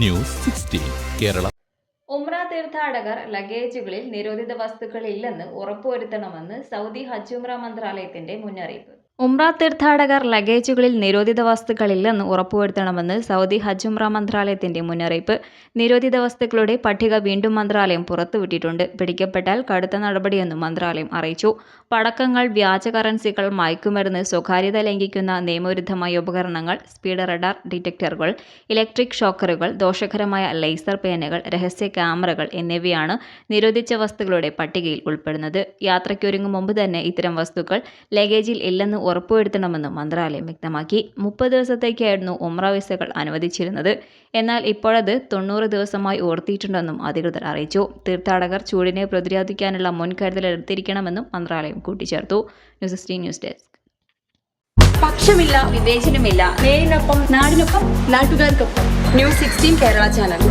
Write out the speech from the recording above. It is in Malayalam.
News sixteen Kerala. ഉംറ തീർത്ഥാടകർ ലഗേജുകളിൽ നിരോധിത വസ്തുക്കൾ ഇല്ലെന്ന് ഉറപ്പുവരുത്തണമെന്ന് സൗദി ഹജ്ജ് ഉംറ മന്ത്രാലയത്തിന്റെ മുന്നറിയിപ്പ്. ഉംറ തീർത്ഥാടകർ ലഗേജുകളിൽ നിരോധിത വസ്തുക്കളില്ലെന്ന് ഉറപ്പുവരുത്തണമെന്ന് സൗദി ഹജ്ജ് ഉംറ മന്ത്രാലയത്തിന്റെ മുന്നറിയിപ്പ്. നിരോധിത വസ്തുക്കളുടെ പട്ടിക വീണ്ടും മന്ത്രാലയം പുറത്തുവിട്ടിട്ടുണ്ട്. പിടിക്കപ്പെട്ടാൽ കടുത്ത നടപടിയെന്നും മന്ത്രാലയം അറിയിച്ചു. പടക്കങ്ങൾ വ്യാജ കറൻസികൾ മയക്കുമരുന്ന് സ്വകാര്യത ലംഘിക്കുന്ന നിയമവിരുദ്ധമായ ഉപകരണങ്ങൾ സ്പീഡ് റഡാർ ഡിറ്റക്ടറുകൾ ഇലക്ട്രിക് ഷോക്കറുകൾ ദോഷകരമായ ലേസർ പേനകൾ രഹസ്യ ക്യാമറകൾ എന്നിവയാണ് നിരോധിച്ച വസ്തുക്കളുടെ പട്ടികയിൽ ഉൾപ്പെടുന്നത്. യാത്രയ്ക്കൊരുങ്ങും മുമ്പ് തന്നെ ഇത്തരം വസ്തുക്കൾ ലഗേജിൽ ഇല്ലെന്ന് ഉറപ്പുവരുത്തണമെന്നും മന്ത്രാലയം വ്യക്തമാക്കി. മുപ്പത് ദിവസത്തേക്കായിരുന്നു ഉമ്ര വിസകൾ അനുവദിച്ചിരുന്നത്. എന്നാൽ ഇപ്പോഴത് തൊണ്ണൂറ് ദിവസമായി ഉയർത്തിയിട്ടുണ്ടെന്നും അധികൃതർ അറിയിച്ചു. തീർത്ഥാടകർ ചൂടിനെ പ്രതിരോധിക്കാനുള്ള മുൻകരുതൽ എടുത്തിരിക്കണമെന്നും മന്ത്രാലയം കൂട്ടിച്ചേർത്തു. News sixteen news desk. പക്ഷമില്ല വിവേചനമില്ല. നേരിനൊപ്പം നാടിനൊപ്പം നാട്ടുകാർക്കൊപ്പം. News sixteen Kerala channel.